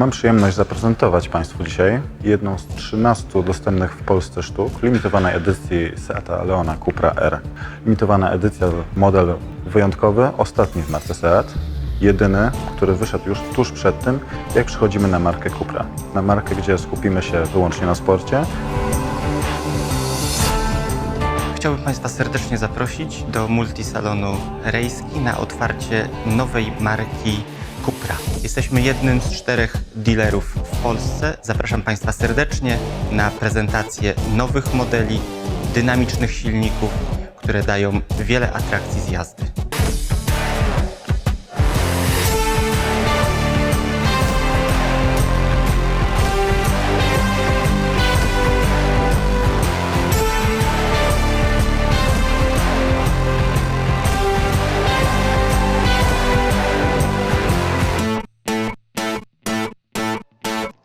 Mam przyjemność zaprezentować Państwu dzisiaj jedną z 13 dostępnych w Polsce sztuk limitowanej edycji Seata Leona Cupra R. Limitowana edycja, model wyjątkowy, ostatni w marce Seat, jedyny, który wyszedł już tuż przed tym, jak przechodzimy na markę Cupra. Na markę, gdzie skupimy się wyłącznie na sporcie, Chciałbym Państwa serdecznie zaprosić do multisalonu Rejski na otwarcie nowej marki Cupra. Jesteśmy jednym z czterech dealerów w Polsce. Zapraszam Państwa serdecznie na prezentację nowych modeli, dynamicznych silników, które dają wiele atrakcji z jazdy.